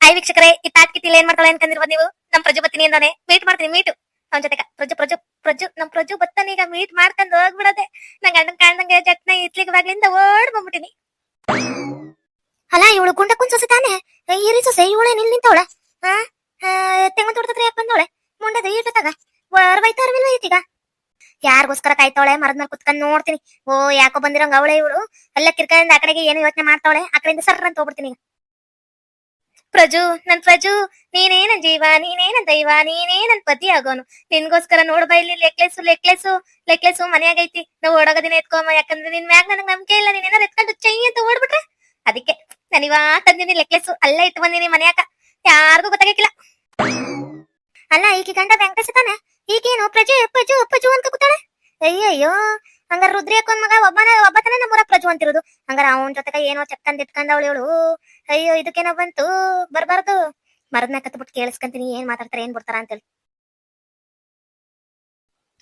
Hi ವೀಕ್ಷಕರೇ, ಈ pack ಕಿತ್ತಿಲ್ಲ ಏನ್ ಮಾಡ್ತಾಳೆ ಅನ್ಕೊಂಡಿರ್ಬೋದು ನೀವು? ನಮ್ ಪ್ರಜು ಬತ್ತೀನಿ ಅಂದಾನೆ ಮೀಟ್ ಮಾಡ್ತೀನಿ ಮೀಟು ಅವನ ಜೊತೆ ಪ್ರಜು ಪ್ರಜು ಪ್ರಜು, ನಮ್ ಪ್ರಜು ಈಗ ಮೀಟ್ ಮಾಡ್ಕೊಂಡು ಹೋಗ್ಬಿಡದೆ. ನಂಗೆ ಗಂಡನ್ ಕಾಣ್ದಂಗೆ ಜಟ್ನ ಇಟ್ಲಿಗೆ ಬಾಗ್ಲಿಂದ ಓಡ್ ಬಂದ್ಬಿಟ್ಟಿನಿ. ಅಲ್ಲ, ಇವಳು ಗುಂಡ ಕುಂಚೊಸೆ ತಾನೆ? ಈ ರೀತಿ ಸೊಸೆ, ಇವಳೆ ನಿಲ್ ನಿಂತವಳೆ? ಹಾ ತೆಂಗನ್ ತೊಡ್ತತ್ರ ಯಾಕೆ ಬಂದವಳೆ? ಮುಂಡದ ಈಟತ್ತಾಗ ಹೊರ ಬೈತಾರವಿಲ್ವ ಈತೀಗ ಯಾರಿಗೋಸ್ಕರ ಕಾಯ್ತಾವಳೆ? ಮರದ ಮೇಲೆ ಕುತ್ಕೊಂಡ್ ನೋಡ್ತೀನಿ. ಓ, ಯಾಕೋ ಬಂದಿರಂಗ ಅವಳೆ ಇವಳು. ಅಲ್ಲ ಕಿರ್ಕಂಡ್ ಆ ಕಡೆಗೆ ಏನು ಯೋಚನೆ ಮಾಡ್ತಾವಳೆ. ಆ ಕಡೆಯಿಂದ ಸರ್ ಅಂತ ಹೋಗ್ಬಿಡ್ತೀನಿ ಪ್ರಜು, ನನ್ ಪ್ರಜು, ನೀನೇ ನನ್ ಜೀವ, ನೀನೇ ನನ್ ದೈವ, ನೀನೇ ನನ್ ಪತಿ ಆಗೋನು. ನಿನ್ಗೋಸ್ಕರ ನೋಡ್ಬಾ ಇಲ್ಲಿ ಲೆಕ್ಲೆಸು ಲೆಕ್ಲೆಸು ಲೆಕ್ಲೆಸು ಮನೆಯಾಗೈತಿ ನಾವ್ ಓಡೋಗದಿನ ಎತ್ಕೊಮ್ಮ. ಯಾಕಂದ್ರೆ ನಿನ್ ಮ್ಯಾಗ ನನಗ್ ನಂಬಿಕೆ ಇಲ್ಲ. ನೀನ್ ಏನಾರ ಎತ್ಕೊಂಡು ಚೈ ಅಂತ ಓಡ್ಬಿಟ್ರೆ? ಅದಕ್ಕೆ ನಾನು ಇವಾ ತಂದಿನಿ ಲೆಕ್ಲೆಸು ಅಲ್ಲೇ ಇಟ್ಟು ಬಂದಿನಿ ಮನೆಯಾಕ ಯಾರಿಗೂ ಗೊತ್ತಾಗಿಲ್ಲ ಅಲ್ಲ ಈಗ ಗಂಡ ವೆಂಕಟೇಶ ತಾನೆ? ಈಗೇನು ಪ್ರಜು ಪ್ರಜು ಪ್ರಜು ಅಂತ ಕೂತಾಳೆ? ಅಯ್ಯಯ್ಯೋ, ಹಂಗಾರ ರುದ್ರಿಯಕ್ಕೊಂದ್ ಮಗ ಒಬ್ಬನ ಒಬ್ಬತನ ನಮ್ಮೂರ ಪ್ರಜು ಅಂತಿರೋದು. ಹಂಗಾರ ಅವನ ಜೊತೆಗ ಏನೋ ಚಕ್ಕಂದ್ ಇಟ್ಕೊಂಡವಳು ಇವಳು. ಅಯ್ಯೋ, ಇದಕ್ಕೇನೋ ಬಂತು? ಬರ್ಬಾರ್ದು. ಮರದ್ನ ಕತ್ಬಿಟ್ಟು ಕೇಳಿಸ್ಕಂತೀನಿ. ಏನ್ ಮಾತಾಡ್ತಾರೆ, ಏನ್ ಬಿಡ್ತಾರ ಅಂತೇಳಿ.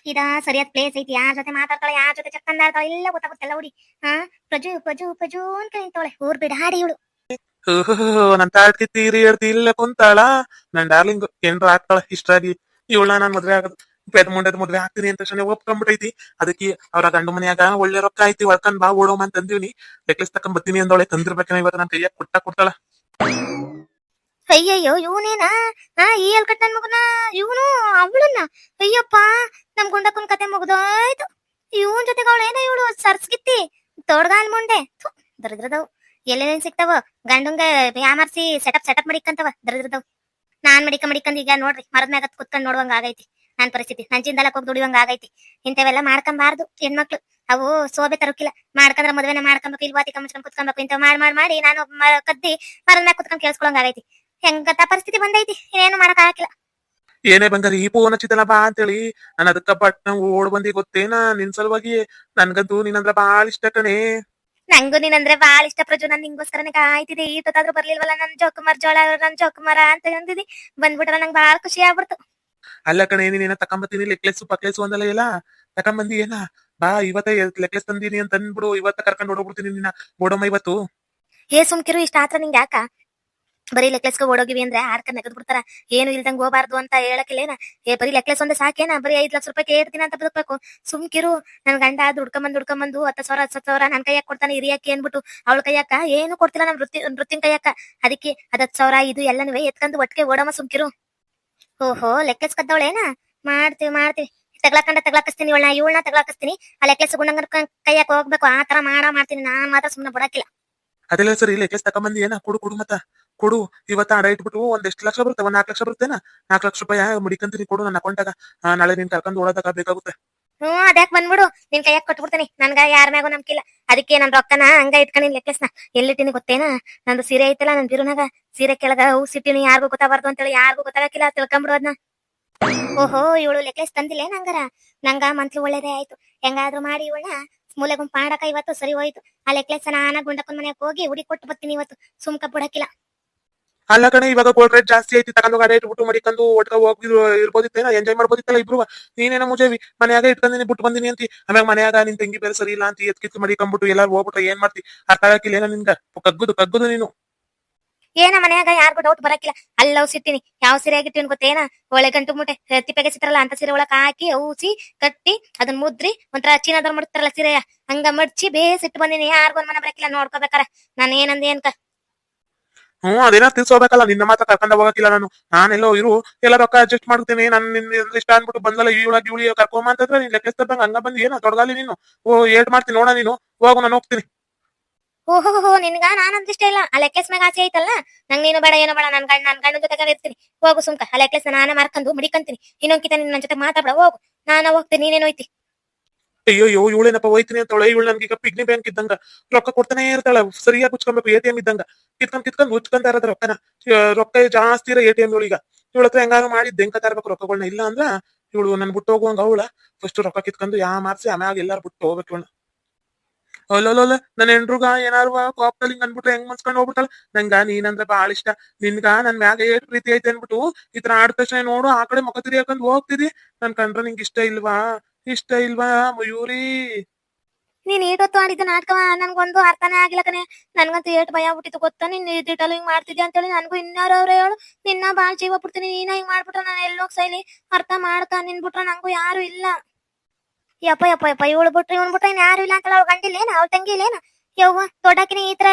ಇದ ಸರಿಯಾದ ಪ್ಲೇಸ್ ಐತಿ. ಯಾರ ಜೊತೆ ಮಾತಾಡ್ತಾಳೆ, ಯಾರ ಜೊತೆ ಚಕ್ಕಂದ ಆಡ್ತಾಳೆ, ಎಲ್ಲ ಗೊತ್ತಾಗುತ್ತಲ್ಲ ಹುಡಿ. ಹಾ, ಪ್ರಜು ಪ್ರಜು ಪ್ರಜು ಅಂತ ನಿಂತವಳೆ ಊರ್ ಬಿಡಾಡಿ ಇವಳು. ನನ್ ತಾಳ್ಕಿ ತೀರಿ ಹೇಳ್ತಿ ಇಲ್ಲ ಕುಂತಾಳ. ನನ್ ಡಾರ್ಲಿಂಗ್ ಏನ್ರ ಆಗ್ತಾಳ? ಇಷ್ಟಾಗಿ ಇವಳ ನಾನ್ ಮದ್ವೆ ಆಗದು ಪೆದ್ ಮುಂಡದ್ ಮದ್ವೆ ಆಗ್ತೀನಿ ಅಂತ ತಕ್ಷಣ ಒಪ್ಕೊಂಡ್ಬಿಟ್ಟೈತಿ ಅದಕ್ಕೆ ಅವ್ರ ಗಂಡು ಮನ್ಯಾಗ ಒಳ್ಳೆ ರೊಕ್ಕ ಐತಿ ಒಳ್ಕೊಂಡ್ ಬಾ, ಓಡೋಮ ಅಂತ ಅಂದಿವ್ನಿ. ನೆಕ್ಲೆಸ್ ತಕೊಂಡ್ ಬರ್ತೀನಿ ಅಂದವಳೆ, ತಂದಿರ್ಬೇಕನ ಇವತ್ತು ನನ್ ಕೈಯಾಗ ಕೊಟ್ಟ ಕೊಡ್ತಾಳ. ಅಯ್ಯಯ್ಯೋ, ಇವನೇನಾ? ಈ ಎಲ್ಕಟ್ ನನ್ ಮಗನ? ಇವನು ಅವಳನ್ನ? ಅಯ್ಯಪ್ಪ, ನಮ್ ಗುಂಡಕ್ಕನ್ ಕತೆ ಮುಗ್ದೋಯ್ತು. ಇವನ್ ಜೊತೆಗೆ ಅವಳೇನ ಇವಳು ಸರ್ಸ್ಗಿತ್ತಿ. ತೋಡ್ಗಾಲ್ ಮುಂಡೆ. ದರಿದ್ರದವ್. ಎಲ್ಲೇನೇನ್ ಸಿಗ್ತಾವ? ಗಂಡಂಗ ಯಾಮರ್ಸಿ ಸೆಟಪ್ ಸೆಟಪ್ ಮಡಿಕಂತವ ದರಿದ್ರದವ್. ನಾನ್ ಮಡಿಕ ಮಡಿಕಂದ್ ಈಗ ನೋಡ್ರಿ, ಮರದ ಮ್ಯಾಗ ಕುತ್ಕೊಂಡ್ ನೋಡುವಂಗ ಆಗೈತಿ ನನ್ ಪರಿಸ್ಥಿತಿ. ನನ್ ಹೋಗಿ ದುಡಿವಂಗ ಆಗೈತಿ. ಇಂಥವೆಲ್ಲ ಮಾಡ್ಕೊಂಬಾರ್ದು ಹೆಣ್ಮಕ್ಳು. ಅವು ಸೋಬೆ ತರಕಿಲ್ಲ. ಮಾಡ್ಕಂದ್ರ ಮದ್ವೆನ ಮಾಡ್ಕೊಂಬೇಕು ಇಲ್ಲಿ ಕಮ್ಸ್ಕೊಂಡ್ ಕುತ್ಕೊಂಬೇಕು, ಇಂಥವ್ ಮಾಡ್ ಮಾಡ್ ಮಾಡಿ ನಾನು ಕದ್ದಿ ಮರದ ಮ್ಯಾಗ ಕುತ್ಕೊಂಡ್ ಕೇಳಿಸ್ಕೊಳಂಗ ಆಗೈತಿ. ಹೆಂಗತ್ತ ಪರಿಸ್ಥಿತಿ ಬಂದೈತಿ ಏನು ಮಾಡಕ್ ಆಗಿಲ್ಲ ಏನೇ ಬಂಗಾರ ಈ ಫೋನ್ ಹಚ್ಚಿದಲ್ಲ ಬಾ ಅಂತೇಳಿ, ನಾನು ಅದಕ್ಕ ಬಟ್ ಓಡ್ ಬಂದಿ ಗೊತ್ತೇನಾ ನಿನ್ ಸಲುವಾಗಿ ನನ್ಗಂತೂ ನಿನ್ನಂದ್ರ ಬಾಳ ಇಷ್ಟ ಕಣೆ. ನಂಗೂ ನೀನಂದ್ರೆ ಬಾಳ ಇಷ್ಟ ಪ್ರಜು. ನಾನು ನಿಂಗೋಸ್ಕರನೇ ಕಾಯ್ತಿದೆ ಈ ತೊತ್ತಾದ್ರೂ ಬರ್ಲಿಲ್ವಲ್ಲ? ನನ್ ಜೋಕುಮಾರ್ ಜೋಳ ನನ್ ಜೋಕುಮಾರ ಅಂತ ಅಂದಿದ್ದಿ ಬಂದ್ಬಿಟ್ರ ನಂಗೆ ಬಾಳ ಖುಷಿ ಆಗ್ಬಿಡ್ತು. ಅಲ್ಲ ಕಣೆ ನೀನೇನ ತಕೊಂಬತ್ತೀನಿ? ಲೆಕ್ಲೆಸ್ ಪಕ್ಲೆಸ್ ಒಂದಲ್ಲ ಎಲ್ಲ? ತಕೊಂಬಂದಿ ಏನ? ಬಾ ಇವತ್ತ ಲೆಕ್ಲೆಸ್ ತಂದೀನಿ ಅಂತ ಅಂದ್ಬಿಡು ಇವತ್ತ ಕರ್ಕೊಂಡು ಹೋಗ್ಬಿಡ್ತೀನಿ ನಿನ್ನ ಓಡಮ್ಮ ಇವತ್ತು. ಏ ಸುಮ್ಕಿರು ಇಷ್ಟ ಆತ್ರ ನಿಂಗೆ ಯಾಕ? ಬರೀ ಲೆಕ್ಲೆಸ್ಗೆ ಓಡೋಗಿವಿ ಅಂದ್ರೆ ಆಡ್ಕೊಂಡ್ ನೆಗದ್ ಬಿಡ್ತಾರ. ಏನು ಇಲ್ದಂಗ್ ಹೋಗಬಾರ್ದು ಅಂತ ಹೇಳಕ್ಕಿಲ್ಲೇನ? ಏ, ಬರೀ ಲೆಕ್ಲೆಸ್ ಒಂದೇ ಸಾಕೇನ? ಬರೀ ಐದ್ ಲಕ್ಷ ರೂಪಾಯಿ ಏರ್ತಿನ ಅಂತ ಬದುಕ್ಬೇಕು. ಸುಮ್ಕಿರು ನನ್ ಗಂಡ ದುಡ್ಕೊಂಬಂದ್ ದುಡ್ಕೊಂಬಂದು ಹತ್ತ ಸಾವಿರ, ಹತ್ತು ಸಾವಿರ ನನ್ ಕೈಯಾಗ ಕೊಡ್ತಾನೆ ಹಿರಿಯಾಕಿ ಅನ್ಬಿಟ್ಟು ಅವಳ ಕೈಯಾಕ ಏನು ಕೊಡ್ತಿಲ್ಲ ನಮ್ ವೃತ್ತಿ ವೃತ್ತಿನ ಕೈಯಾಕ ಅದಕ್ಕೆ ಅದ್ ಹತ್ ಸಾವಿರ, ಇದು ಎಲ್ಲನೂ ಎತ್ಕೊಂಡು ಒಟ್ಟಿಗೆ ಓಡಮ್ಮ ಸುಮ್ಕಿರು ಓಹೋ ಲೆಕ್ಲೆಸ್ ಕದ್ದವಳೇನ? ಮಾಡ್ತೀವಿ ಮಾಡ್ತೀವಿ. ತಗ್ಲಾಕಂಡ ತಗ್ಲಾಕಿಸ್ತೀನಿ ಇವಳನ್ನ ಇವಳನ್ನ ತಗ್ಲಾಕಿಸ್ತೀನಿ. ಆ ಲೆಕ್ಲೆಸ್ ಗುಂಡಂಗ ಕೈಯಾಕ ಹೋಗ್ಬೇಕು. ಆ ತರ ಮಾಡ, ಮಾಡ್ತೀನಿ. ನಾನ್ ಮಾತ್ರ ಸುಮ್ನೆ ಬಿಡಕ್ಕಿಲ್ಲ ಅದೆಲ್ಲ ಸರಿ ಲೆಕ್ಲೆಸ್ ತಕೊಂಬಂದಿ ಏನ? ಕೊಡು ಕೊಡು ಮತ್ತ. ಕೊಡು. ಇವತ್ತ ಅಡ ಇಟ್ಬಿಟ್ಟು ಒಂದ್ ಎಷ್ಟು ಲಕ್ಷ ಬರುತ್ತೆ? ಒಂದ್ ನಾಲ್ಕು ಲಕ್ಷ ಬರುತ್ತೇನ? ನಾಲ್ಕು ಲಕ್ಷ ರೂಪಾಯಿ ಮುಡಿಕಂತೀನಿ ಕೊಡು ನನ್ನ ಅಕೌಂಟಾಗ ನಾಳೆ ನೀನ್ ಕರ್ಕೊಂಡು ಓಡೋದಾಗ ಬೇಕಾಗುತ್ತೆ ಹ್ಮ್ ಅದ್ಯಾಕ್ ಬಂದ್ಬಿಡು. ನಿನ್ ಕೈಯಾಗ ಕೊಟ್ಬಿಡ್ತೀನಿ. ನನ್ಗ ಯಾರ ಮ್ಯಾಗೂ ನಂಬಿಕಿಲ್ಲ ಅದಕ್ಕೆ ನನ್ ರೊಕ್ಕನ ಹಂಗ ಇಟ್ಕೊಂಡಿನ್ ಲೆಕ್ಕಸ್ನ ಎಲ್ಲಿಟ್ಟಿನಿ ಗೊತ್ತೇನ? ನಂದು ಸೀರೆ ಐತಲ್ಲ ನನ್ ಬಿರುನಾಗ ಸೀರೆ ಕೆಳಗ ಹೂ ಸಿಟ್ಟಿನಿ, ಯಾರಿಗೂ ಗೊತ್ತಾಗಬಾರ್ದು ಅಂತೇಳಿ ಯಾರಿಗೂ ಗೊತ್ತಾಗಕ್ಕಿಲ್ಲ. ತಿಳ್ಕೊಂಬಿಡು ಅದ್ನ. ಓಹೋ, ಇವಳು ಲೆಕ್ಲೆಸ್ ತಂದಿಲ್ಲ ನಂಗರ? ನಂಗ ಮಂತ್ಲಿ ಒಳ್ಳೇದೇ ಆಯ್ತು. ಹೆಂಗಾದ್ರೂ ಮಾಡಿ ಇವಳ ಮೂಲೆ ಗುಂಪು ಮಾಡಕ ಇವತ್ತು ಸರಿ ಹೋಯ್ತು. ಆ ಲೆಕ್ಲೆಸ್ ನಾನ ಗುಂಡಕ್ಕನ್ ಮನೆಗೆ ಹೋಗಿ ಹುಡಿ ಕೊಟ್ಟು ಬರ್ತೀನಿ ಇವತ್ತು. ಸುಮ್ಕ ಬಿಡಕ್ಕಿಲ್ಲ. ಅಲ್ಲ ಕಣೆ ಇವಾಗ ಗೋಲ್ಡ್ ರೇಟ್ ಜಾಸ್ತಿ ಐತಿ, ತಗೊಂಡು ಗಾಡಿ ಇಟ್ಬಿಟ್ಟು ಮಡಿಕೊಂಡು ಒಟ್ಕ ಹೋಗಿ ಇರ್ಬೋದಿತ್ತೇನ ಎಂಜಾಯ್ ಮಾಡ್ಬೋದಿತ್ತಲ್ಲ ಇಬ್ರು? ನೀನೇನ ಮುಜೇವಿ, ಮನ್ಯಾಗ ಇಟ್ಕೊಂಡಿನಿ ಬಿಟ್ಟು ಬಂದಿನಿ ಅಂತ. ಆಮ್ಯಾಗ ಮನ್ಯಾಗ ನಿನ್ ತಂಗಿ ಬೇರೆ ಸರಿ ಇಲ್ಲ ಅಂತ. ಎತ್ ಕಿತ್ತು ಮಡಿಕೊಂಡ್ಬಿಟ್ಟು ಎಲ್ಲಾರು ಹೋಗ್ಬಿಟ್ರೆ ಏನ್ ಮಾಡ್ತಿ? ಅರ್ಥ ಆಗಕ್ಕಿಲ್ಲ ಏನ ನಿನ್ಗ. ಕಗ್ಗುದು ಕಗ್ಗುದು ನೀನು. ಏನ ಮನ್ಯಾಗ ಯಾರಿಗೂ ಡೌಟ್ ಬರಕಿಲ್ಲ ಅಲ್ಲವ್ ಸಿಟ್ಟಿನಿ. ಯಾವ ಸೀರೆ ಆಗಿಟ್ಟಿನ ಗೊತ್ತೇನ ಒಳ್ಳೆ ಗಂಟು ಮುಟೆ. ತಿಪ್ಪೆಗೆ ಸಿತ್ರಲ್ಲ ಅಂತ ಸೀರೆ ಒಳಗೆ ಹಾಕಿ, ಔಸಿ, ಕಟ್ಟಿ ಅದನ್ನ ಮುದ್ರಿ, ಒಂಥರ ಚೀನಾದವ್ರು ಮುಡ್ತಾರಲ್ಲ ಸೀರೆಯ. ಹಂಗ ಮಡ್ಚಿ ಬೇಸಿಟ್ಟು ಬಂದಿನಿ. ಯಾರಿಗೂ ಮನೆ ಬರಕಿಲ್ಲ ನೋಡ್ಕೋಬೇಕಾರ. ನಾನು ಏನಂದ ಏನ್ಕ ಹ್ಮ್ ಅದೇನ ತಿಳ್ಸೋಬೇಕಲ್ಲ, ನಿನ್ನ ಮಾತ್ರ ಕರ್ಕೊಂಡ ಹೋಗಕ್ಕಿಲ್ಲ ನಾನು. ನಾನೆಲ್ಲೋ ಇರು, ಎಲ್ಲ ರೊಕ್ಕ ಅಡ್ಜಸ್ಟ್ ಮಾಡ್ತೀನಿ ನಾನು ನಿನ್ನ ಇಷ್ಟ ಅಂದ್ಬಿಟ್ಟು ಬಂದಲ್ಲ ಇವಳಾಗಿ ಇವಳಿ ಕರ್ಕೊಂಬ ಅಂತಂದ್ರೆ ನೀನ್ ಲೆಕ್ಕ ತಪ್ಪಂಗ ಹಂಗ ಬಂದು ಏನ ತೊಡಗಾಲಿ ನೀನು? ಓ, ಏಟ್ ಮಾಡ್ತೀನಿ, ನೋಡ ನೀನು. ಹೋಗು, ನಾನು ಹೋಗ್ತೀನಿ. ಓಹೋ ಹೋ ನಿನ್ಗ ನಾನಂತ ಇಷ್ಟ ಇಲ್ಲ. ಆ ಲೆಕ್ಕೆಸ್ ಮ್ಯಾಗ ಆಸೆ ಐತಲ್ಲ? ನಂಗೆ ನೀನು ಬೇಡ, ಏನೋ ಬೇಡ, ನನ್ ಗಂಡ, ನನ್ ಗಂಡನ ಜೊತೆ ಇರ್ತೀನಿ. ಹೋಗು ಸುಮ್ಕ, ಆ ಲೆಕ್ಕೆಸ್ ನಾನೇ ಮಾರ್ಕೊಂಡು, ಮಡಿಕಂತೀನಿ. ಇನ್ನೊಂದ್ಕಿತ ನಿನ್ ನನ್ ಜೊತೆ ಮಾತಾಡ ಹೋಗು. ನಾನು ಹೋಗ್ತೀನಿ, ನೀನೇನು ಹೋಯ್ತಿ? ಅಯ್ಯೋ ಅಯ್ಯೋ, ಇವಳೇನಪ್ಪ ಹೋಯ್ತೀನಿ ಅಂತವಳೆ ಇವಳು ನನ್ಗೆ ಈಗ ಪಿಗ್ನಿ ಬ್ಯಾಂಕ್ ಇದ್ದಂಗ ರೊಕ್ಕ ಕೊಡ್ತಾನೆ ಇರ್ತಾಳ. ಸರಿಯಾಗಿ ಕುಚ್ಕೊಬೇಕು ಎ ಟಿ ಎಂ ಇದ್ದಂಗ. ಕಿತ್ಕೊಂಡ್ ಕಿತ್ಕೊಂಡ್ ಹುಚ್ಕೊಂತ ಇರೋದ್ ರೊಕ್ಕನ. ರೊಕ್ಕ ಜಾಸ್ತಿ ಇರೋ ಎ ಟಿ ಎಂ ಇವಳೀಗ ಇವಳ ಹತ್ರ ಹೆಂಗಾರು ಮಾಡಿ ದೆಂಕ ತರಬೇಕು ರೊಕ್ಕಗಳನ್ನ ಇಲ್ಲ ಅಂದ್ರ ಇವಳು ನನ್ ಬಿಟ್ಟು ಹೋಗುವಂಗ ಅವಳ. ಫಸ್ಟ್ ರೊಕ್ಕ ಕಿತ್ಕೊಂಡು ಯಾ ಮಾರ್ಸಿ ಆಮ್ಯಾಗ ಎಲ್ಲಾರು ಬಿಟ್ಟು ಹೋಗ್ಬೇಕು ಇವಳು ಅಲ್ಲೋಲ್ಲ ನನ್ನ ಹೆಂಡ್ರುಗ ಏನಾರು ಕೋಪದಲ್ಲಿ ಅನ್ಬಿಟ್ರೆ ಹೆಂಗ್ ಮನ್ಸ್ಕೊಂಡು ಹೋಗ್ಬಿಟ್ಟಲ್ಲ ನಂಗ ನೀನಂದ್ರೆ ಬಾಳ ಇಷ್ಟ. ನಿನ್ಗ ನನ್ ಮ್ಯಾಗ ಏಟ್ ಪ್ರೀತಿ ಐತೆ ಅನ್ಬಿಟ್ಟು ಈ ತರ ಆಡ್ ನೋಡು, ಆ ಕಡೆ ಮುಖ ತಿರಿಯಾಕೊಂಡ್ ಹೋಗ್ತಿದಿ. ನನ್ ಕಂಡ್ರೆ ನಿಂಗ್ ಇಷ್ಟ ಇಲ್ವಾ? ಇಷ್ಟ ಇಲ್ವಾ ಮಯೂರಿ? ನೀನ್ ಈಗತ್ತು ಆಡಿದ ನಾಟಕ ನನ್ಗೊಂದು ಅರ್ಥನೇ ಆಗಿಲ್ಲ ಕಣೆ. ನನ್ಗಂತೂ ಏಟ್ ಭಯ ಆಗ್ಬಿಟ್ಟಿತ್ತು ಗೊತ್ತಾ? ನೀನ್ ಇದ್ದಿಟ್ಟಲ್ಲ ಹಿಂಗ್ ಮಾಡ್ತಿದ್ಯಾ ಅಂತೇಳಿ ನನ್ಗೂ ಇನ್ನಾರು ಅವ್ರು ಹೇಳು. ನಿನ್ನ ಬಾಳ್ ಜೀವ ಬಿಡ್ತೀನಿ ನೀನ ಹಿಂಗ್ ಮಾಡ್ಬಿಟ್ರೆ ನಾನು ಎಲ್ಲೋಗ್ ಸೈಲಿ ಅರ್ಥ ಮಾಡ್ಕ ನಿನ್ ಬಿಟ್ರ ನಂಗೂ ಯಾರು ಇಲ್ಲ. ಯಪ್ಪ ಯಪ್ಪ ಯಪ್ಪ, ಇವಳು ಬಿಟ್ರೆ ಇವನ್ ಬಿಟ್ರೆ ಯಾರು ಇಲ್ಲ ಅಂತಲ್ಲ ಅವ್ಳ ಗಂಡಿಲ್ಲೇನ? ಅವ್ಳ ತಂಗಿ ಇಲ್ಲೇನ ಯವ್ವ ದೊಡ್ಡಕಿನ ಈ ತರ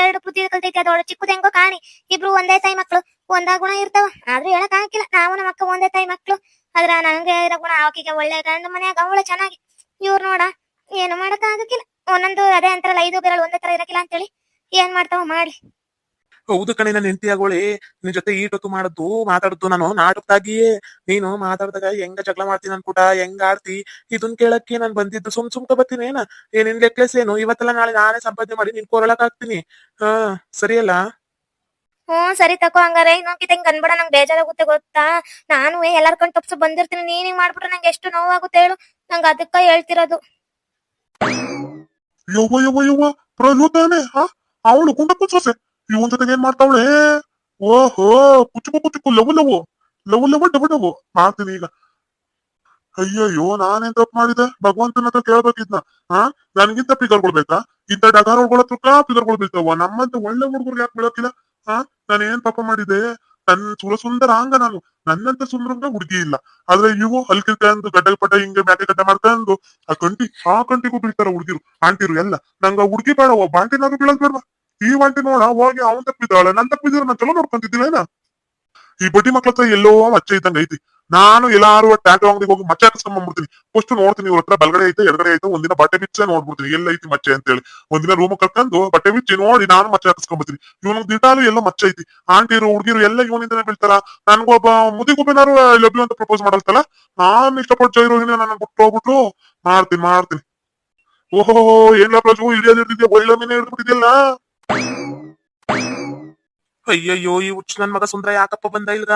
ಎರಡು ಬುದ್ಧಿ ಕಲ್ತೈತಿ ಅದೊಳ ಚಿಕ್ಕದ ಹೆಂಗೋ ಕಾಣಿ. ಇಬ್ರು ಒಂದೇ ತಾಯಿ ಮಕ್ಳು. ಒಂದಾ ಗುಣ ಇರ್ತಾವ. ಆದ್ರೂ ಹೇಳಕ್ ಆಗಿಲ್ಲ ನಾವು ನಮ್ಮ ಅಕ್ಕ ಒಂದೇ ತಾಯಿ ಮಕ್ಳು. ಆದ್ರ ನನಗೆ ಇರೋ ಗುಣ ಆಕಿಗೆ ಒಳ್ಳೆ ಗಂಡ ಮನ್ಯಾಗ ಅವಳು ಚೆನ್ನಾಗಿ, ಇವ್ರು ನೋಡ ಏನು ಮಾಡಕ್ ಆಗಕ್ಕಿಲ್ಲ ಒಂದೊಂದು ಅದೇ ಅಂತಾರಲ್ಲ, ಐದು ಬೆರಳು ಒಂದೇ ತರ ಇರಕಿಲ್ಲ ಅಂತೇಳಿ ಏನ್ ಮಾಡ್ತಾವ ಮಾಡ್ಲಿ ಹೌದು ಕಣೆ, ನನ್ನ ಹೆಂಡತಿ ಆಗೋಳೆ, ನಿನ್ ಜೊತೆ ಈಟೊತ್ತು ಮಾಡದ್ದು ಮಾತಾಡದ್ದು ನಾನು ನಾಟಕದಾಗಿಯೇ. ನೀನು ಮಾತಾಡ್ದಾಗ ಹೆಂಗ ಜಗಳ ಮಾಡ್ತೀನಿ ಅನ್ಕೂಟ ಹೆಂಗ ಆಡ್ತಿ? ಇದನ್ ಕೇಳಕ್ಕೆ ನಾನ್ ಬಂದಿದ್ದು ಸುಮ್ ಸುಮ್ಕ ಬರ್ತೀನಿ, ಏನ? ಏನ್ ನಿನ್ ನೆಕ್ಲೆಸ್ ಏನು? ಇವತ್ತೆಲ್ಲ ನಾಳೆ ನಾನೇ ಸಂಪಾದನೆ ಮಾಡಿ ನಿನ್ ಕೊರಳಕ್ ಹಾಕ್ತೀನಿ. ಹಾ, ಸರಿಯಲ್ಲ? ಹ್ಮ್ ಸರಿ ತಕೋ ಹಂಗಾರೆ. ಇನ್ನೊಂದ್ ಹಿಂಗ್ ಅನ್ಬೇಡ, ನಂಗೆ ಬೇಜಾರಾಗುತ್ತೆ ಗೊತ್ತಾ? ನಾನು ಎಲ್ಲಾರ್ ಕಣ್ ತಪ್ಸು ಬಂದಿರ್ತೀನಿ, ನೀನ್ ಹಿಂಗ್ ಮಾಡ್ಬಿಟ್ರೆ ನಂಗೆ ಎಷ್ಟು ನೋವಾಗುತ್ತೆ ಹೇಳು. ನಂಗೆ ಅದಕ್ಕ ಹೇಳ್ತಿರೋದು. ಯವ್ವ ಯವ್ವ ಯವ್ವ ತಾನೆ, ಹಾ? ಅವಳು ಕುಂಡ ಕುಚ್ಚೋಸೆ ಇವನ್ ಜೊತೆಗೆ ಏನ್ ಮಾಡ್ತಾವಳೆ? ಓಹೋ ಕುಚುಕು ಕುಚುಕು ಲವು ಲವು. ಲವು ಲವು, ಡಬು ಡಬು. ಮಾಡ್ತೀನಿ ಈಗ. ಅಯ್ಯಯ್ಯೋ, ನಾನೇನ್ ತಪ್ಪು ಮಾಡಿದೆ? ಭಗವಂತನ ಹತ್ರ ಕೇಳ್ಬೇಕಿದ್ನ, ಹಾ? ನನ್ಗಿಂತ ಪಿಗರ್ಗಳು ಇಂತ ಡಗಾರಗಳ ಹತ್ರಕ್ಕ ಪಿಗರ್ಗಳು ಬೀಳ್ತಾವ ನಮ್ಮಂತ ಒಳ್ಳೆ ಹುಡುಗರು ಯಾಕೆ ಬೀಳಕ್ಕಿಲ್ಲ ಹಾ ನಾನು ಏನ್ ಪಾಪ ಮಾಡಿದೆ? ನನ್ ಸುಂದರ ಅಂಗ ನಾನು. ನನ್ನಂತ ಸುಂದರಂಗ ಹುಡುಗಿ ಇಲ್ಲ. ಆದ್ರೆ ಇವು ಹಲ್ಕಿರ್ಕೊಂಡು ಗಡ್ಡ ಪಟ್ಟ ಹಿಂಗೆ ಮ್ಯಾಕೆ ಗಡ್ಡ ಮಾಡ್ಕೊಂಡು ಆ ಕಂಟಿ, ಆ ಕಂಟಿಗೂ ಬೀಳ್ತಾರ ಹುಡುಗಿರು. ಆಂಟಿರು ಎಲ್ಲ. ನಂಗ ಹುಡುಗಿ ಬೇಡ, ಒಬ್ಬ ಆಂಟಿನಾದ್ರು ಬೀಳೋದ್ ಬೇಡ ಈ ಆಂಟಿ ನೋಡ, ಹೋಗಿ ಅವನ್ ತಪ್ಪಿದ್ದಾಳೆ, ನನ್ ತಪ್ಪಿದ್ರು ನಾನ್ ಚಲೋ ನೋಡ್ಕೊಂತಿದ್ದೀವೇನ? ಈ ಬಡ್ಡಿ ಮಕ್ಳ ಹತ್ರ ಎಲ್ಲೋ ಅಚ್ಚ ಇದ್ದಂಗ ಐತಿ. ನಾನು ಎಲ್ಲಾರು ಟ್ಯಾಟೋ ಅಂಗಡಿಗೆ ಹೋಗಿ ಮಚ್ಚೆ ಬಂದ್ಬಿಡ್ತೀನಿ. ಫಸ್ಟ್ ನೋಡ್ತೀನಿ ಇವ್ರ ಹತ್ರ ಬಲಗಡೆ ಐತೆ, ಎಡಗಡೆ ಐತೆ, ಒಂದಿನ ಬಟ್ಟೆ ಬಿಚ್ಚೆ ನೋಡ್ಬಿಡ್ತೀನಿ. ಎಲ್ಲ ಐತಿ ಮಚ್ಚೆ ಅಂತೇಳಿ. ಒಂದಿನ ರೂಮ್ ಕರ್ಕೊಂಡು ಬಟ್ಟೆ ಬಿಚ್ಚಿ ನೋಡಿ ನಾನು ಮಚ್ಚೆ ಹಾಕಿಸ್ಕೊಂಡ್ಬರ್ತೀನಿ ಇವನು ದಿಟಾಲು ಎಲ್ಲ ಮಚ್ಚೆ ಐತಿ. ಆಂಟಿರು, ಹುಡುಗಿರು ಎಲ್ಲ ಇವನಿಂದನೇ ಬೀಳ್ತಾರ. ನನ್ಗೊಬ್ಬ ಮುದಿಗೊಬ್ಬನಾರು ಲವ್ ಅಂತ ಪ್ರಪೋಸ್ ಮಾಡಲ್ತಲ್ಲ, ನಾನ್ ಇಷ್ಟಪಟ್ಟು ಜೈ ರೋಹಿಣಿ ನನ್ನ ಬಿಟ್ಟು ಮಾಡ್ತೀನಿ ಮಾಡ್ತೀನಿ. ಓಹೋ ಏನ ಪ್ರಜು ಹಿಡಿಯೋದಿರ್ತಿದ್ಯಾ ಒಳ್ಳೆ ಮೀನೇ ಹಿಡಿದ್ಬಿಟ್ಟಿದ್ಯಲ್ಲ. ಅಯ್ಯಯ್ಯೋ, ಈ ಹುಚ್ಚು ನನ್ ಮಗ ಸುಂದರ ಯಾಕಪ್ಪ ಬಂದ ಇಲ್ಗ?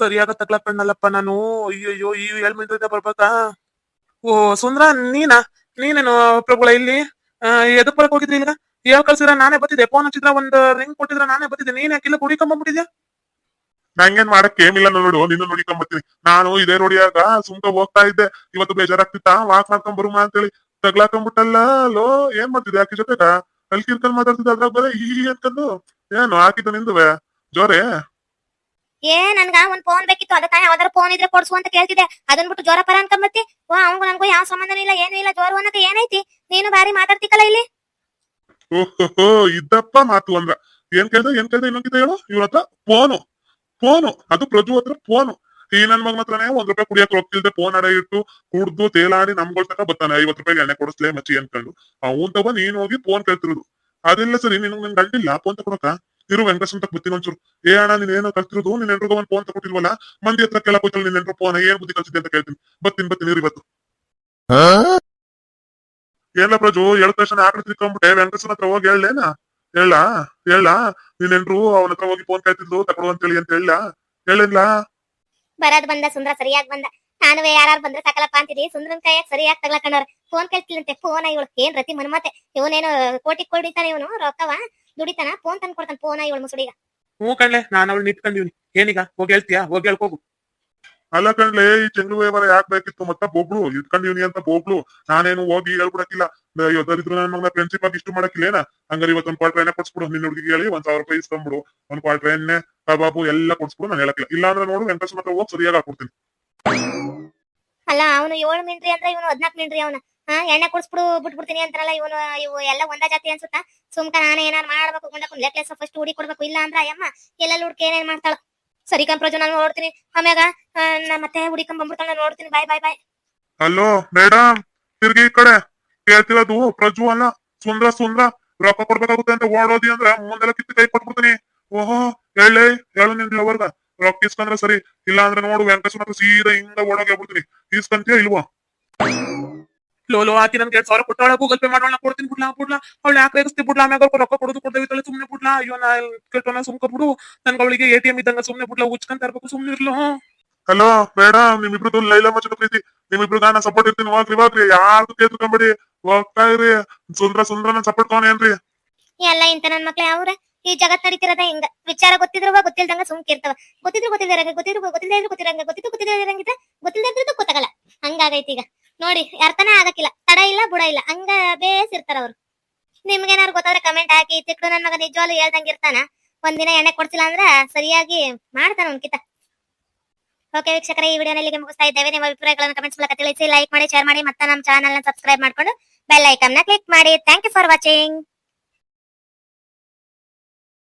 ಸರಿಯಾಗ ತಗ್ಲಾಕಣ್ಣಲ್ಲಪ್ಪ ನಾನು. ಅಯ್ಯಯ್ಯೋ, ಈ ಮಿನಿಟ್ ಬರ್ಬೇಕಾ? ಓ, ಸುಂದ್ರ, ನೀನಾ? ನೀನೇನು ಪ್ರಭುಗಳ ಇಲ್ಲಿ? ಎದಕ್ ಬರಕ್ ಹೋಗಿದ್ರಿ ಈಗ ಹೇಳ್ ಕಳ್ಸಿದ್ರ ನಾನೇ ಬತ್ತಿದ್ದೆ ಫೋನ್ ಹಚ್ಚಿದ್ರ, ಒಂದ್ ರಿಂಗ್ ಕೊಟ್ಟಿದ್ರ, ನಾನೇ ಬತ್ತಿದ್ದೆ ನೀನ್ ಯಾಕಿಲ್ಲ ಕುಡಿಕೊಂಬಂದ್ಬಿಟ್ಟಿದ್ಯಾ ನಂಗೇನ್ ಮಾಡಕ್ ಏನಿಲ್ಲ ನೋಡು ನಿನ್ನ ನೋಡಿಕೊಂಬರ್ತೀನಿ ನಾನು ಇದೇ ನೋಡಿಯಾಗ ಸುಮ್ಕ ಹೋಗ್ತಾ ಇದ್ದೆ. ಇವತ್ತು ಬೇಜಾರಾಗ್ತಿತ್ತ? ವಾಕ್ ಮಾಡ್ಕೊಂಡ್ ಬರುಮಾ ಅಂತೇಳಿ. ತಗ್ಲಾಕೊಂಡ್ಬಿಟ್ಟಲ್ಲ ಲೋ ಏನ್ ಮಾಡ್ತಿದ್ದೆ ಆಕಿ ಜೊತೆಗ? ಅಲ್ಲಿ ಕಿರ್ಕೊಂಡ್ ಮಾತಾಡ್ತಿದ್ದೆ ಅದ್ರಾಗ ಬರೀ ಈ ಅಂತಂದು ಏನು, ಹಾಕಿದ್ದು ನಿಂದುವೆ? ಜೋರೆ? ಏ, ನನ್ಗ ಒಂದ್ ಫೋನ್ ಬೇಕಿತ್ತು, ಅದಕ್ಕ ಯಾವ್ದಾರ ಫೋನ್ ಇದ್ರೆ ಕೊಡ್ಸು ಅಂತ ಕೇಳ್ತಿದ್ದೆ. ಅದನ್ ಬಿಟ್ಟು ಜ್ವರ ಪರ ಅನ್ಕೊಂಬತ್ತಿ. ಓ ಅವಂಗ ನನ್ಗೂ ಯಾವ ಸಂಬಂಧನೂ ಇಲ್ಲ, ಏನೂ ಇಲ್ಲ, ಜ್ವರ ಅನ್ನಕ ಏನೈತಿ? ನೀನು ಬಾರಿ ಮಾತಾಡ್ತಿಕಲ್ಲ ಇಲ್ಲಿ. ಓಹೋ ಇದ್ದಪ್ಪ ಮಾತು ಅಂದ್ರ. ಏನ್ ಕೇಳ್ದ ಏನ್ ಕೇಳ್ದ ಇನ್ನೊಂದಿದ ಹೇಳು? ಇವ್ರ ಹತ್ರ ಫೋನು ಫೋನು ಅದು ಪ್ರಜು ಹತ್ರ ಫೋನು ಈ ನನ್ ಮಗ ಮಾತ್ರನೇ ಒಂದ್ ರೂಪಾಯಿ ಕುಡಿಯಕ್ ರೊಕ್ಕಿಲ್ದೆ ಫೋನ್ ಅಡ ಇಟ್ಟು ಕುಡ್ದು ತೇಲಾಡಿ ನಮ್ಗೊಳ್ ತನಕ ಬರ್ತಾನೆ. ಐವತ್ ರೂಪಾಯಿ ಎಣ್ಣೆ ಕೊಡಿಸ್ಲೇ ಮಚ್ಚಿ ಅನ್ಕೊಂಡು. ಅವನ್ ತಗೊ ನೀನ್ ಹೋಗಿ ಫೋನ್ ಕೇಳ್ತಿರೋದು. ಅದೆಲ್ಲ ಸರಿ ನಿನ್ ನನ್ ಗಂಟಿಲ್ಲ ಫೋನ್ ತಕೊಡಕ ಇರು ವೆಂಕಟೇಶ್ ಅಂತ ಬರ್ತೀನಿ ಒಂಚೂರು. ಏ ಅಣ್ಣ, ನೀನ್ ಏನೋ ಕಲ್ತಿರೋದು? ನೀನ್ ಎಲ್ರಿಗೂ ಫೋನ್ ತಗೊಟ್ಟಿಲ್ವಲ್ಲ ಮಂದಿ ಹತ್ರ ಕೆಲ ಕೂತಲ್ಲ ನೀನ್ ಎಲ್ರು ಫೋನ್ ಏನ್ ಬುದ್ಧಿ ಕಲ್ಸಿದ್ದೆ ಅಂತ ಕೇಳ್ತೀನಿ. ಬತ್ತೀನಿ ಬತ್ತೀನಿ ಇರು ಇವತ್ತು. ಎಲ್ಲ ಪ್ರಜು ಎಳ್ ತಕ್ಷಣ ಆಕಳ ತಿಳ್ಕೊಂಡ್ಬಿಟ್ಟೆ? ವೆಂಕಟೇಶನ್ ಹತ್ರ ಹೋಗಿ ಹೇಳೇನ ಹೇಳ ಹೇಳ ನೀನೆನ್ರು ಅವನ ಹತ್ರ ಹೋಗಿ ಫೋನ್ ಕಾಯ್ತಿದ್ದು ಅಂತ ಅಂತೇಳಿ ಅಂತ ಹೇಳ ಹೇಳಿಲ್ಲ ಬರದ್ ಬಂದ, ಸುಂದ್ರ ಸರಿಯಾಗಿ ಬಂದ. ನಾನು ಯಾರು ಬಂದ್ರೆ ಸಾಕಲ್ಲಪ್ಪ ಅಂತೀನಿ ಸುಂದ್ರನ್ ಕೈಯಾಗ ಸರಿಯಾಗಿ ತಗ್ಲಾಕೊಂಡವ್ರ ಫೋನ್ ಕೇಳ್ತಿಲ್ಲಂತೆ ಫೋನ್ ಇವಳು? ಏನ್ ರತಿ ಮನ್ಮತೆ? ಇವನೇನು ಕೋಟಿ ಕೊಡಿತಾನೆ ಇವನು, ರೊಕ್ಕವ? ದುಡಿತಾನ? ಫೋನ್ ತಂದು ಕೊಡ್ತಾನ. ಫೋನ ಇವಳು ಮುಸುಡಿಗ ಹ್ಞೂ ಕಣ್ಲೆ ನಾನು ಅವಳು ನಿಂತ್ಕೊಂಡಿವ್ನಿ ಏನೀಗ? ಹೋಗಿ ಹೇಳ್ತೀಯಾ? ಹೋಗಿ ಹೇಳ್ಕೋಗು ಅಲ್ಲ ಕಣ್ಲೆ ಈ ವ್ಯವಹಾರ ಯಾಕ್ ಬೇಕಿತ್ತು ಮತ್ತ? ಬೊಬ್ಳು ಇದ್ಕೊಂಡಿವ್ನಿ ಅಂತ ಬೊಬ್ಳು. ನಾನೇನು ಹೋಗಿ ಹೇಳ್ಬಿಡಕ್ಕಿಲ್ಲ ಅಯ್ಯೋ ದರಿದ್ರ ನನ್ನ ಮಗನ ಫ್ರೆಂಡ್ಶಿಪ್ ಆಗಿ ಇಷ್ಟು ಮಾಡಕ್ಕಿಲ್ಲೇನ? ಹಂಗಾರೆ ಇವತ್ತು ಒಂದ್ ಕ್ವಾರ್ಟರ್ ಎಣ್ಣೆ ಕೊಡ್ಸ್ಬಿಡು ನಿನ್ನ ಹುಡುಗಿಗೆ ಹೇಳಿ ಒಂದ್ ಸಾವಿರ ರೂಪಾಯಿ ಇಸ್ಕೊಂಡ್ಬಿಡು ಒಂದ್ ಕ್ವಾರ್ಟರ್ ಎಣ್ಣೆ ಕಬಾಬು ಎಲ್ಲ ಕೊಡ್ಸ್ಬಿಡು ನಾನು ಹೇಳಕ್ಕಿಲ್ಲ. ಇಲ್ಲ ಅಂದ್ರೆ ನೋಡು ವೆಂಕಟೇಶ್ ಮಾತ್ರ ಹೋಗಿ ಸರಿಯಾಗಿ ಹಾಕೊಡ್ತೀನಿ ಅಲ್ಲ ಅವನು ಏಳು ಮಿಂಟ್ರಿ ಅಂದ್ರೆ ಇವನು ಹದ್ನಾಕ್ ಮಿಂಟ್ರಿ ಅವನು. ಹಾ, ಎಣ್ಣೆ ಕುಡಿಸ್ಬಿಡು, ಬಿಟ್ಬಿಡ್ತೀನಿ ಅಂತಾರಲ್ಲ ಇವನು, ಇವು ಎಲ್ಲ ಒಂದ ಜಾತಿ ಅನ್ಸುತ್ತಾ? ಸುಮ್ಕ ನಾನು ಏನಾರು ಮಾಡ್ಬೇಕು ಗುಂಡಕ್ಕೊಂದ್ ಲೆಕ್ಲೆಸ್ ಫಸ್ಟ್ ಹುಡಿ ಕೊಡ್ಬೇಕು, ಇಲ್ಲ ಅಂದ್ರ ಅಯ್ಯಮ್ಮ ಎಲ್ಲೆಲ್ಲ ಹುಡ್ಕಿ ಏನೇನ್ ಮಾಡ್ತಾಳ. ಸರಿ ಕಂಪ್ರೋಜು ನಾನು ನೋಡ್ತೀನಿ. ಆಮ್ಯಾಗ ನಾ ಮತ್ತೆ ಹುಡಿಕೊಂಡ್ ಬಂದ್ಬಿಡ್ತಾಳ ನೋಡ್ತೀನಿ. ಬಾಯ್ ಬಾಯ್ ಬಾಯ್ ಹಲೋ ಮೇಡಮ್ ತಿರ್ಗಿ ಈ ಕಡೆ. ಕೇಳ್ತಿರೋದು ಪ್ರಜು ಅಲ್ಲ. ಸುಂದ್ರ ಸುಂದ್ರ, ರೊಕ್ಕ ಕೊಡ್ಬೇಕಾಗುತ್ತೆ ಅಂತ ಓಡೋದಿ ಅಂದ್ರೆ ಮುಂದೆಲ್ಲ ಕಿತ್ತು ಕೈ ಕೊಟ್ಬಿಡ್ತೀನಿ. ಓಹೋ ಹೇಳಿ ಹೇಳು ನಿನ್ ಲವರ್ಗ ರೊಕ್ಕ ಇಸ್ಕಂದ್ರೆ ಸರಿ, ಇಲ್ಲ ಅಂದ್ರೆ ನೋಡು ವೆಂಕಟೇಶ್ವರ ಸೀದಾ ಹಿಂಗ ಓಡೋಗಿ ಬಿಡ್ತೀನಿ ಇಸ್ಕಂತೀಯ, ಇಲ್ವಾ? ಲೋ ಲೋ ಆಕಿ ನನ್ಗೆ ಎರಡ್ ಸಾವಿರ ಕೊಟ್ಟಾಳ ಗೂಗಲ್ ಪೇ ಮಾಡೋಣ ಕೊಡ್ತೀನಿ ಬಿಡ್ಲಾ ಬಿಡ್ಲಾ. ಅವಳು ಯಾಕೆ ರೇಗಿಸ್ತಿ ಬಿಡ್ಲಾ ಆಮ್ಯಾಗ ಅವ್ರು ರೊಕ್ಕ ಕೊಡೋದು ಕೊಡ್ದೇವಿತ್ತಲ್ಲ ಸುಮ್ನೆ ಬಿಡ್ಲಾ. ಅಯ್ಯೋ ನಾ ಕೆಟ್ಟೋನ ಸುಮ್ಕ ಬಿಡು. ನನ್ಗೆ ಅವಳಿಗೆ ಎ ಟಿ ಎಂ ಇದ್ದಂಗ ಸುಮ್ನೆ ಬಿಡ್ಲಾ ಉಚ್ಕೊಂತ ಇರ್ಬೇಕು ಸುಮ್ನೆ ಇರ್ಲು. ಹಲೋ ಮೇಡಮ್ ನಿಮ್ಮಿಬ್ರದ್ದು ಲೈಲ ಮಚ್ಚದ ಪ್ರೀತಿ. ನಿಮ್ಮಿಬ್ರು ನಾನು ಸಪೋರ್ಟ್ ಇರ್ತೀನಿ ಹೋಗ್ರಿ ಹೋಗ್ರಿ ಯಾರ್ದು ಕೇಳ್ಕೊಂಬೇಡಿ ಹೋಗ್ತಾ ಇರಿ. ಸುಂದ್ರ ನಾನು ಸಪೋರ್ಟ್ ಕೋನ್ ಏನ್ರಿ? ಎಲ್ಲ ಇಂತ ನನ್ ಮಕ್ಳು ಯಾವ್ರ ಈ ಜಗತ್ ನಡೀತಿರೋದ ಹಿಂಗ? ವಿಚಾರ ಗೊತ್ತಿದ್ರು ಗೊತ್ತಿಲ್ದಂಗ ಸುಮ್ಕಿರ್ತವ. ಗೊತ್ತಿದ್ರು ಗೊತ್ತಿಲ್ದಿರಂಗ ಗೊತ್ತಿದ್ರು ಗೊತ್ತಿಲ್ಲದೆ ಇದ್ರು ಗೊತ್ತಿರಂಗ ಗೊತ್ತಿದ್ರು ಗೊತ್ತಿಲ್ಲದೆ ಇರಂಗಿದ್ರೆ ಗೊತ್ತಾಗಲ್ಲ. ಹಂಗಾಗೈತಿ ಈಗ. ನೋಡಿ, ಅರ್ಥನೇ ಆಗಕ್ಕಿಲ್ಲ. ತಡ ಇಲ್ಲ, ಬುಡ ಇಲ್ಲ. ಹಂಗ ಬೇಸ್ ಇರ್ತಾರ ಅವ್ರು. ನಿಮ್ಗೇನಾರು ಗೊತ್ತಾದ್ರೆ ಕಮೆಂಟ್ ಹಾಕಿ, ಚಿಕ್ಕ ನನ್ ಮಗ ನಿಜವಾಗ್ಲು ಹೇಳ್ದಂಗ್ ಇರ್ತಾನ. ಒಂದಿನ ಎಣ್ಣೆ ಕೊಡ್ಸಿಲ್ಲ ಅಂದ್ರ ಸರಿಯಾಗಿ ಮಾಡ್ತಾನ ಅವ್ನ್ ಓಕೆ ವೀಕ್ಷಕರೇ, ಈ ವಿಡಿಯೋನ ಇಲ್ಲಿಗೆ ಮುಗಿಸ್ತಾ ಇದ್ದೇವೆ. ನಿಮ್ಮ ಅಭಿಪ್ರಾಯಗಳನ್ನು ಕಮೆಂಟ್ಸ್ ಮೂಲಕ ತಿಳಿಸಿ ಲೈಕ್ ಮಾಡಿ ಶೇರ್ ಮಾಡಿ, ಮತ್ತೆ ನಮ್ಮ ಚಾನಲ್ನ ಸಬ್ಸ್ಕ್ರೈಬ್ ಮಾಡ್ಕೊಂಡು ಬೆಲ್ನ ಕ್ಲಿಕ್ ಮಾಡಿ. Thank you for watching